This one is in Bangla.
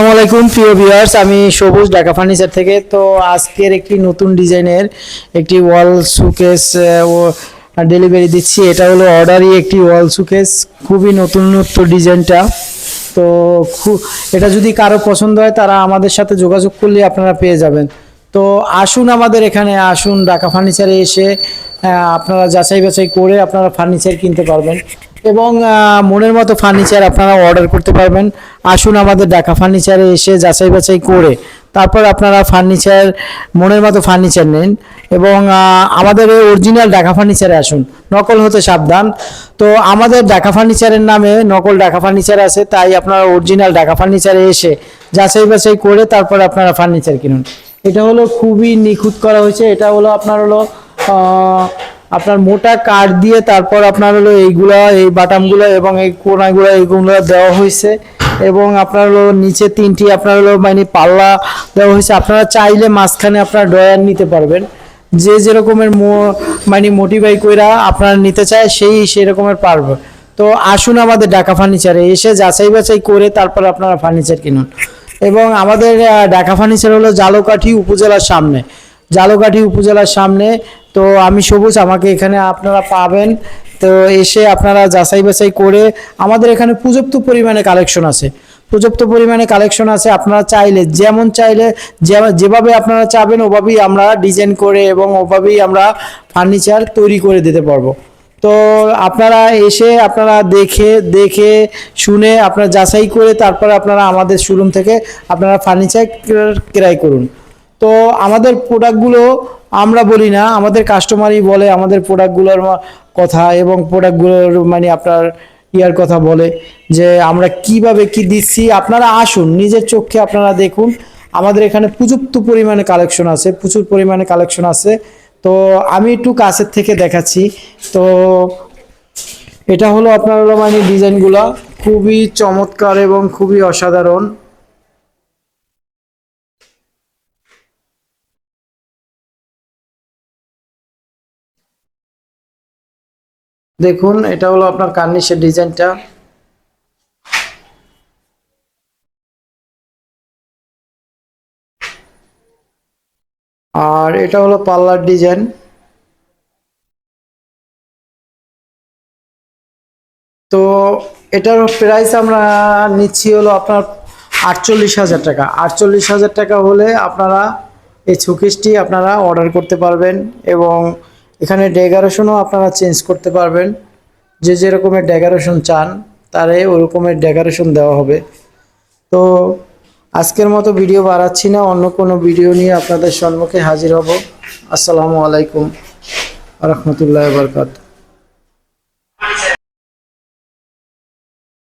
আসসালামু আলাইকুম প্রিয় ভিউয়ার্স আমি সবুজ, ঢাকা ফার্নিচার থেকে। তো আজকের একটি নতুন ডিজাইনের একটি ওয়াল সুকেস ও ডেলিভারি দিচ্ছি। এটা হলো অর্ডারই একটি ওয়াল সুকেস খুবই নতুনত্ব ডিজাইনটা। তো খুব এটা যদি কারও পছন্দ হয়, তারা আমাদের সাথে যোগাযোগ করলে আপনারা পেয়ে যাবেন। তো আসুন আমাদের এখানে, আসুন ঢাকা ফার্নিচারে এসে আপনারা যাচাই বাছাই করে আপনারা ফার্নিচার কিনতে পারবেন। এবং মনের মতো ফার্নিচার আপনারা অর্ডার করতে পারবেন। আসুন আমাদের ঢাকা ফার্নিচারে এসে যাচাই বাছাই করে তারপর আপনারা ফার্নিচার মনের মতো ফার্নিচার নেন এবং আমাদের আমাদের অরিজিনাল ঢাকা ফার্নিচারে আসুন। নকল হতে সাবধান। তো আমাদের ঢাকা ফার্নিচারের নামে নকল ঢাকা ফার্নিচার আছে, তাই আপনারা অরিজিনাল ঢাকা ফার্নিচারে এসে যাচাই বাছাই করে তারপর আপনারা ফার্নিচার কিনুন। এটা হলো খুবই নিখুঁত করা হয়েছে। এটা হলো, আপনার হলো আপনার মোটা কাঠ দিয়ে তারপর আপনার হলো এইগুলা, এই বাটামগুলো এবং এই কোনাগুলো, এইগুলো দেওয়া হয়েছে। এবং আপনার হলো নিচে তিনটি আপনার হলো মানে পাল্লা দেওয়া হয়েছে। আপনারা চাইলে মাঝখানে আপনার ড্রয়ার নিতে পারবেন। যে যেরকমের মানে মোটিভাই কইরা আপনারা নিতে চায়, সেই সেই রকমের পারবে। তো আসুন আমাদের ঢাকা ফার্নিচারে এসে যাচাই বাছাই করে তারপর আপনারা ফার্নিচার কিনুন। এবং আমাদের ঢাকা ফার্নিচার হলো জালকাঠি উপজেলার সামনে। জালকাঠি উপজেলার সামনে। তো আমি সবুজ, আমাকে এখানে আপনারা পাবেন। তো এসে আপনারা যাচাই বাছাই করে আমাদের এখানে পর্যাপ্ত পরিমাণে কালেকশন আছে। পর্যাপ্ত পরিমাণে কালেকশন আছে, আপনারা চাইলে যেমন চাইলে যেভাবে আপনারা চাবেন, ওভাবেই আমরা ডিজাইন করে এবং ওভাবেই আমরা ফার্নিচার তৈরি করে দিতে পারব। তো আপনারা এসে আপনারা দেখে দেখে, শুনে আপনারা যাচাই করে তারপর আপনারা আমাদের শোরুম থেকে আপনারা ফার্নিচার ক্রয় করুন। তো আমাদের প্রোডাক্টগুলো আমরা বলি না, আমাদের কাস্টমারই বলে আমাদের প্রোডাক্টগুলোর কথা এবং প্রোডাক্টগুলোর মানে আপনার ইয়ার কথা বলে যে আমরা কীভাবে কি দিচ্ছি। আপনারা আসুন, নিজের চোখে আপনারা দেখুন। আমাদের এখানে প্রযুক্ত পরিমাণে কালেকশন আছে, প্রচুর পরিমাণে কালেকশন আছে। তো আমি একটু কাছের থেকে দেখাচ্ছি। তো এটা হলো আপনার মানে ডিজাইনগুলো খুবই চমৎকার এবং খুবই অসাধারণ। দেখুন, এটা হলো আপনার কার্নিশের ডিজাইনটা। আর এটা হলো পাল্লার ডিজাইন। তো এটার প্রাইস আমরা নিচ্ছি হলো আপনার আটচল্লিশ হাজার টাকা। আটচল্লিশ হাজার টাকা হলে আপনারা এই শোকেসটি আপনারা অর্ডার করতে পারবেন এবং এখানে ডেগারেশনও আপনারা চেঞ্জ করতে পারবেন। যে যেরকমের রকমের ডেকোরেশন চান, তারে ওরকমের রকমের ডেকোরেশন দেওয়া হবে। তো আজকের মতো ভিডিও বাড়াচ্ছি না, অন্য কোনো ভিডিও নিয়ে আপনাদের সম্মুখে হাজির হব। আসসালামু আলাইকুম। রহমতুল্লাহ বরকাত